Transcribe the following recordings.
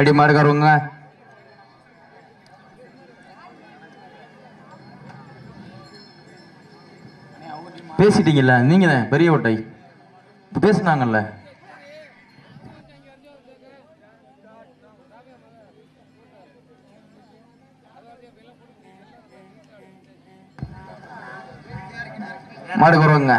Ready மாடுக்காரவங்க பேசிட்டீங்கல்ல நீங்க தான் பெரிய ஓட்டை. இப்ப பேசுனாங்கல்ல. மாடு வருவாங்க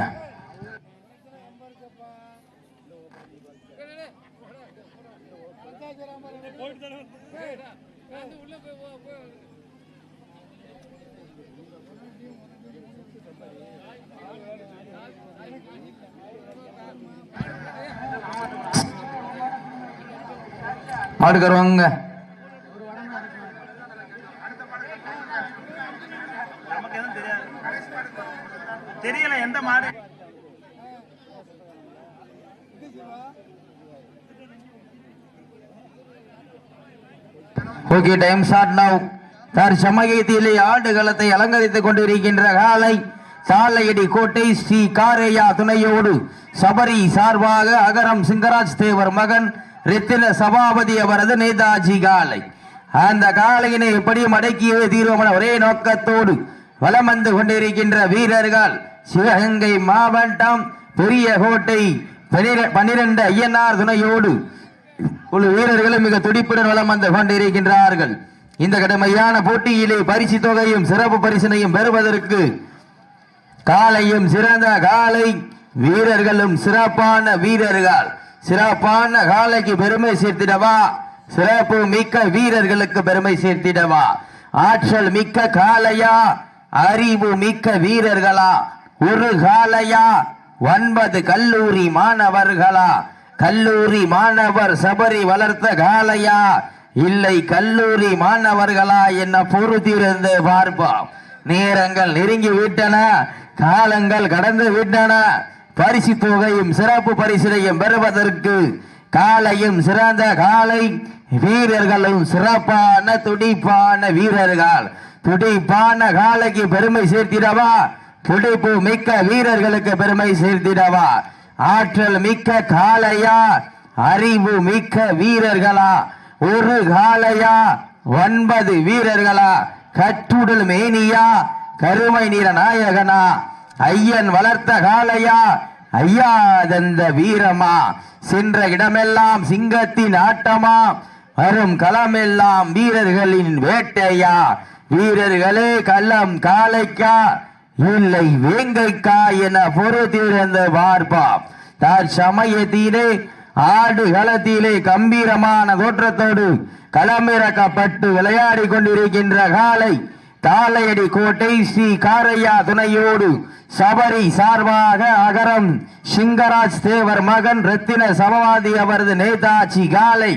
தெரியாது தெரியல எந்த மாடு? ஓகே டைம் ஸ்டார்ட் நவ் தற்சமயத்திலே ஆடுகளத்தை அலங்கரித்துக் கொண்டிருக்கின்ற காலை சாலையடி கோட்டை ஸ்ரீ காரையா துணையோடு சபரி சார்பாக அகரம் சிங்கராஜ் தேவர் மகன் ரித்தின சபாபதி அவரது நேதாஜி காலை. அந்த காலையினை எப்படி மடக்கியே தீர்வமன ஒரே நோக்கத்தோடு வலம் வந்து கொண்டிருக்கின்ற வீரர்கள் சிவகங்கை மாவட்டம் பெரிய கோட்டை பனிரெ- பனிரெண்டு ஐயனார் துணையோடு குழு வீரர்களும் மிக துடிப்புடன் வலம் வந்து கொண்டிருக்கின்றார்கள். இந்த கடுமையான போட்டியிலே பரிசு தொகையும் சிறப்பு பரிசினையும் பெறுவதற்கு காலையும் சிறந்த காலை வீரர்களும் சிறப்பான வீரர்கள். சிறப்பான காலைக்கு பெருமை சேர்த்திடவா? சிறப்பு மிக்க வீரர்களுக்கு பெருமை சேர்த்திடவா? ஆற்றல் மிக்க காலையா அறிவு மிக்க வீரர்களா? ஒரு காலையா ஒன்பது கல்லூரி மாணவர்களா? கல்லூரி மாணவர் சபரி வளர்த்த காலையா இல்லை கல்லூரி மாணவர்களா என்ன பொறுத்திருந்து பார்ப்போம். நேரங்கள் நெருங்கி விட்டன. காலங்கள் கடந்து விட்டன. பரிசு தொகையும் சிறப்பு பரிசினையும் பெறுவதற்கு காலையும் சிறந்த காலை வீரர்களும் சிறப்பான துடிப்பான வீரர்கள். துடிப்பான காலைக்கு பெருமை சேர்த்திடவா? துடிப்பு மிக்க வீரர்களுக்கு பெருமை சேர்த்திடவா? ஆற்றல் மிக்க காளையா? அறிவு மிக்க வீரர்களா? ஒரு காலையா ஒன்பது வீரர்களா? கட்டுடல் மேனியா? கருமை நிற நாயகனா? ஐயன் வளர்த்த காலையா ஐயா தந்த வீரமா? சென்ற இடமெல்லாம் சிங்கத்தின் ஆட்டமா? வரும் களமெல்லாம் வீரர்களின் வேட்டையா? வீரர்களே களம் காளைக்கா? இல்லை வேங்கைக்கா என பொறுத்திருந்த பார்ப்பாம் தார் சமயத்திலே ஆடு களத்திலே கம்பீரமான தோற்றத்தோடு களமிறக்கப்பட்டு விளையாடி கொண்டிருக்கின்ற காலை தாளையடி கோட்டை ஸ்ரீ காரையா துணையோடு சபரி சார்பாக அகரம் சிங்கராஜ் தேவர் மகன் ரத்தின சமவாதி அவரது நேதாஜி காலை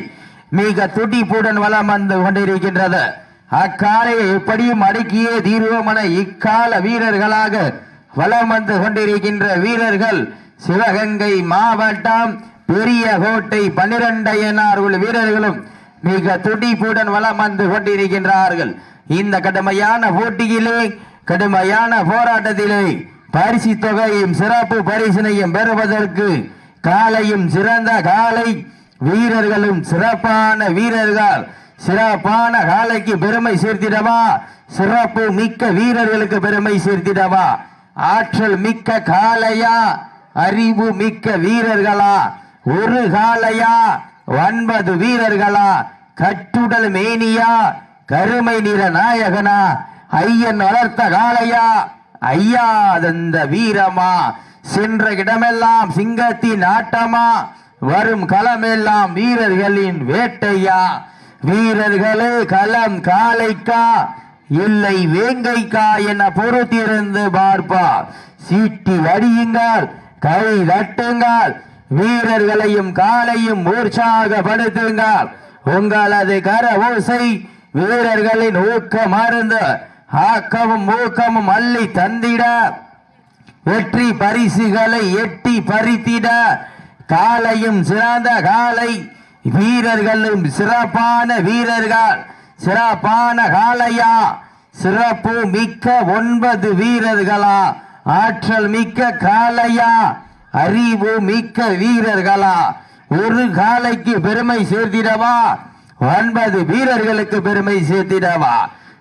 மிக துடிப்புடன் வளம் வந்து கொண்டிருக்கின்றது. அக்காலையை எப்படியும் அடக்கியே தீர்வமன இக்கால வீரர்களாக வலம் வந்து கொண்டிருக்கின்ற வீரர்கள் சிவகங்கை மாவட்டம் பெரிய கோட்டை பன்னிரண்டையனார் உள்ள வீரர்களும் மிக துடிப்புடன் வளம் வந்து கொண்டிருக்கின்றார்கள். இந்த கடுமையான போட்டியிலே கடுமையான போராட்டத்திலே பரிசு தொகையும் சிறப்பு பரிசினையும் பெறுவதற்கு காலையும் சிறந்த காலை வீரர்களும் சிறப்பான வீரர்கள். சிறப்பான காலைக்கு பெருமை சேர்த்திடவா? சிறப்பு மிக்க வீரர்களுக்கு பெருமை சேர்த்திடவா? ஆற்றல் மிக்க காலையா? அறிவு மிக்க வீரர்களா? ஒரு காலையா? ஒன்பது வீரர்களா? கட்டுடல் மேனியா? கருமை நிற நாயகனா ஐயன் வளர்த்த காளையா? ஐயா தந்த வீரமா? சென்ற இடமெல்லாம் சிங்கத்தின் ஆட்டமா? வரும் களமெல்லாம் வீரர்களின் வேட்டையா? வீரர்களே களம் காளைக்கா? இல்லை வேங்கைக்கா என பொறுத்திருந்து பார்ப்பார். சீட்டி வடியுங்கள் கை தட்டுங்கள் வீரர்களையும் காலையும் உற்சாகப்படுத்துங்கள் உங்களது கர ஓசை வீரர்களின் ஊக்கம் அருந்து ஆக்கமும் ஊக்கமும் அள்ளி தந்திட. வெற்றி பரிசுகளை எட்டி பறித்திட. காலையும் சிறந்த காலை. வீரர்களும் சிறப்பான வீரர்கள். சிறப்பான காலையா சிறப்பு மிக்க ஒன்பது வீரர்களா. ஆற்றல் மிக்க காளையா. அறிவு மிக்க வீரர்களா. ஒரு காலைக்கு பெருமை சேர்த்திடவா. ஒன்பது வீரர்களுக்கு பெருமை சேர்த்திடவா.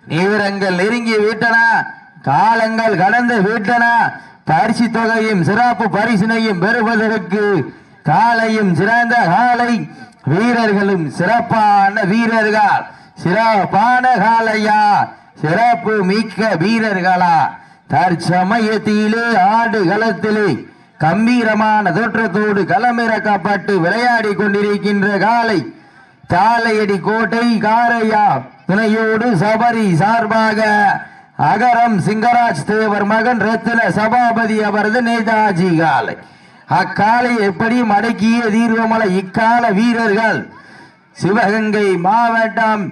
நீவிரங்கள் நெருங்கி விட்டன. காலங்கள் கடந்து விட்டன. பரிசு தொகையும் சிறப்பு பரிசினையும் பெறுவதற்கு காலையும் சிறந்த காலை. வீரர்களும் சிறப்பான வீரர்கள். சிறப்பான காலையா. சிறப்பு மிக்க வீரர்களா. தற்சமயத்திலே ஆடு களத்திலே கம்பீரமான தோற்றத்தோடு களமிறக்கப்பட்டு விளையாடி கொண்டிருக்கின்ற காலை. தாளையடி கோட்டை காரையா துணையோடு சபரி சார்பாக அகரம் சிங்கராஜ் தேவர் மகன் ரத்தின சபாபதி அவரது நேதாஜி காலை. அக்காலை எப்படி மடக்கிய தீர்வமலை இக்கால வீரர்கள்? சிவகங்கை மாவட்டம்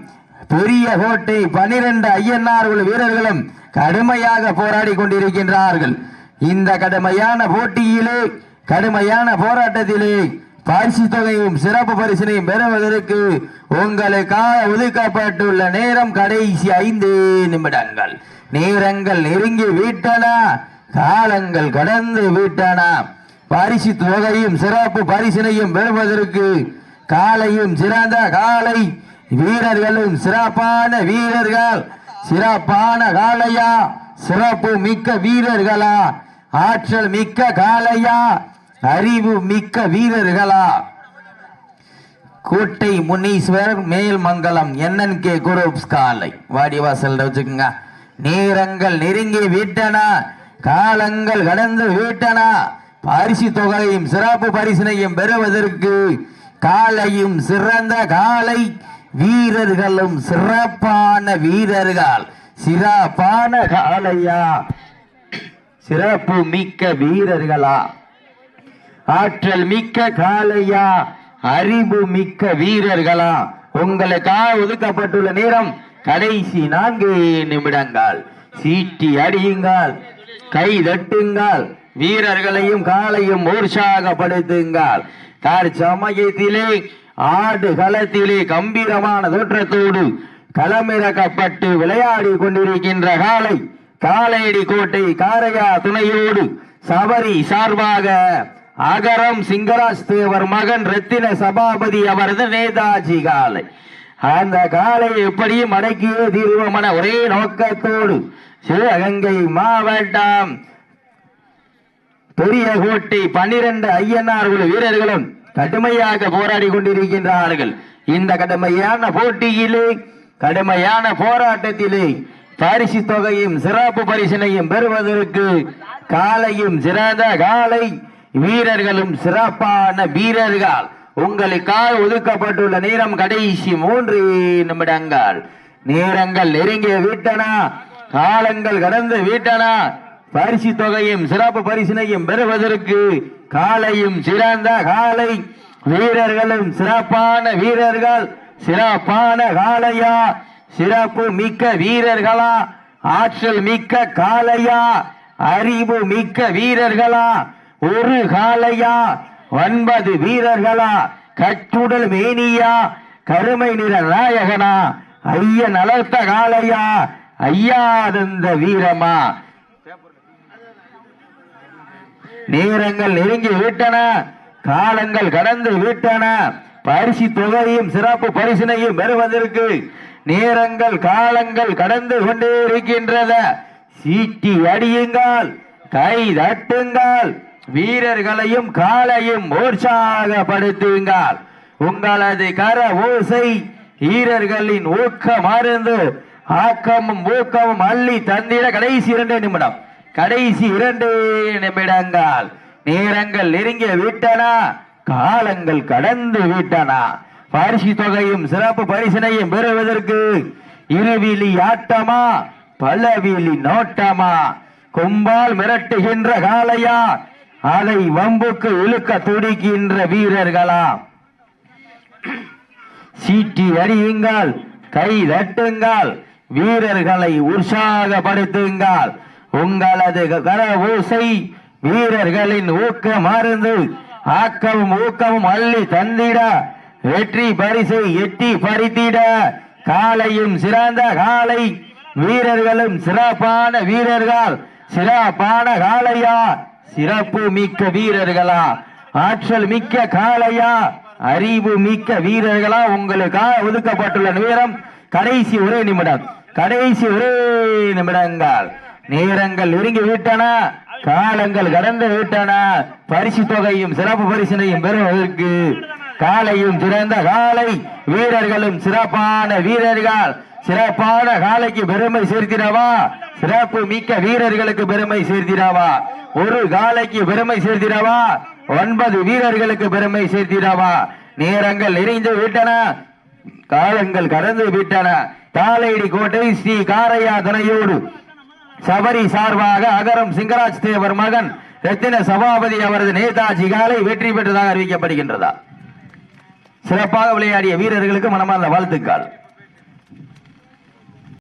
பெரிய கோட்டை பனிரெண்டு ஐயன்னார்கள் வீரர்களும் கடுமையாக போராடி கொண்டிருக்கின்றார்கள். இந்த கடுமையான போட்டியிலே கடுமையான போராட்டத்திலே பரிசு தொகையும் சிறப்பு பரிசினையும் பெறுவதற்கு உங்களுக்காக ஒதுக்கப்பட்டுள்ள நேரம் கடைசி ஐந்து நிமிடங்கள். நேரங்கள் நெருங்கி விட்டன. காலங்கள் கடந்து விட்டன. பரிசு தொகையும் சிறப்பு பரிசினையும் பெறுவதற்கு காலையும் சிறந்த காலை. வீரர்களும் சிறப்பான வீரர்கள். சிறப்பான காலையா சிறப்பு மிக்க வீரர்களா. ஆற்றல் மிக்க காலையா அறிவு மிக்க வீரர்களா? கோட்டை முனீஸ்வரர் மேல்மங்கலம் என்என்கே குரூப்ஸ் காலை. வாடிவாசல் வச்சுக்கோங்க. நேரங்கள் நெருங்கி விட்டனா. காலங்கள் கடந்து விட்டனா. பரிசு தொகையும் சிறப்பு பரிசினையும் பெறுவதற்கு காலையும் சிறந்த காலை. வீரர்களும் சிறப்பான வீரர்கள். சிறப்பான காலையா? சிறப்பு மிக்க வீரர்களா? ஆற்றல் மிக்க காளையா அறிவு மிக்க வீரர்களா. உங்களுக்காக ஒதுக்கப்பட்டுள்ள நேரம் கடைசி நான்கு நிமிடங்கள். சீட்டி அடியுங்கள் கை தட்டுங்கள் வீரர்களையும் காலையும் உற்சாகப்படுத்துங்கள். தற்சமயத்திலே ஆடு களத்திலே கம்பீரமான தோற்றத்தோடு களமிறக்கப்பட்டு விளையாடி கொண்டிருக்கின்ற காலை காலையடி கோட்டை காரையா துணையோடு சபரி சார்பாக அகரம் சிங்கராஜ் தேவர் மகன் ரத்தின சபாபதி அவரது நேதாஜி காலை. அந்த காலை எப்படியும் அடக்கியே தீர்வமன ஒரே நோக்கத்தோடு சிவகங்கை மாவட்டம் பெரிய கோட்டை பன்னிரண்டு ஐயனார்கள் வீரர்களும் கடுமையாக போராடி கொண்டிருக்கின்றார்கள். இந்த கடுமையான போட்டியிலே கடுமையான போராட்டத்திலே பரிசு தொகையும் சிறப்பு பரிசினையும் பெறுவதற்கு காலையும் சிறந்த காலை வீரர்களும் சிறப்பான வீரர்கள். உங்களுக்காக ஒதுக்கப்பட்டுள்ள நேரம் கடைசி மூன்று நிமிடங்கள். நேரங்கள் நெருங்கிய வீட்டனா. காலங்கள் கடந்து வீட்டனா. பரிசு தொகையும் சிறப்பு பரிசினையும் பெறுவதற்கு காலையும் சிறந்த காலை. வீரர்களும் சிறப்பான வீரர்கள். சிறப்பான காலையா? சிறப்பு மிக்க வீரர்களா? ஆற்றல் மிக்க காலையா? அறிவு மிக்க வீரர்களா? ஒரு காலையா ஒன்பது வீரர்களா? கட்டுடல் மேனியா? கருமை நிற நாயகனா? ஐயன் அலர்த்த காலையா ஐயாதந்த வீரமா? நேரங்கள் நெருங்கி விட்டன. காலங்கள் கடந்து விட்டன. பரிசு தொகையும் சிறப்பு பரிசினையும் பெறுவதற்கு நேரங்கள் காலங்கள் கடந்து கொண்டே இருக்கின்றத சீட்டி அடியுங்கள் கை தட்டுங்கள். வீரர்களையும் காலையும் உற்சாகப்படுத்துங்கள். உங்களது கர ஓசை வீரர்களின் ஊக்கம் மருந்து ஆக்கமும் ஊக்கமும் அள்ளி தந்திட கடைசி இரண்டு நிமிடம். கடைசி இரண்டு நிமிடங்கள். நேரங்கள் நெருங்கி விட்டனா காலங்கள் கடந்து விட்டனா. பரிசு தொகையும் சிறப்பு பரிசினையும் பெறுவதற்கு இருவிழி ஆட்டமா பலவிழி நோட்டமா? கும்பால் மிரட்டுகின்ற காளையா அதை வம்புக்கு இழுக்க துடிக்கின்ற வீரர்களா? சீட்டி அறியுங்கள் கை தட்டுங்கள் வீரர்களை உற்சாகப்படுத்துங்கள். உங்களது கர ஓசை வீரர்களின் ஊக்கம் மருந்து ஆக்கமும் ஊக்கமும் அள்ளி தந்திட வெற்றி பரிசை எட்டி பறித்திட. காலையும் சிறந்த காலை வீரர்களும் சிறப்பான வீரர்கள் சிறப்பான காளையா? சிறப்பு மிக்க வீரர்களா ஆற்றல் மிக்க காளையா அறிவு மிக்க வீரர்களா உங்களுக்காக ஒதுக்கப்பட்டுள்ள நேரம் கடைசி ஒரே நிமிடம் கடைசி ஒரே நிமிடங்கள். நேரங்கள் நெருங்கி விட்டன காலங்கள் கடந்து விட்டன பரிசு தொகையும் சிறப்பு பரிசினையும் பெறுவதற்கு காலையும் சிறந்த காலை வீரர்களும் சிறப்பான வீரர்கள் சிறப்பான காலைக்கு பெருமை சேர்த்திடவா சிறப்பு மிக்க வீரர்களுக்கு பெருமை சேர்த்திடவா? ஒரு காலைக்கு பெருமை சேர்த்திடவா? ஒன்பது வீரர்களுக்கு பெருமை சேர்த்திடவா? நேரங்கள் நெறிந்து விட்டன. காலங்கள் கடந்து விட்டன. தாளைடி கோட்டை ஸ்ரீ காரையா துணையோடு சபரி சார்பாக அகரம் சிங்கராஜ் தேவர் மகன் ரத்தின சபாபதி அவரது நேதாஜி காலை வெற்றி பெற்றதாக அறிவிக்கப்படுகின்றதா? சிறப்பாக விளையாடிய வீரர்களுக்கு மனமார்ந்த வாழ்த்துக்கள்.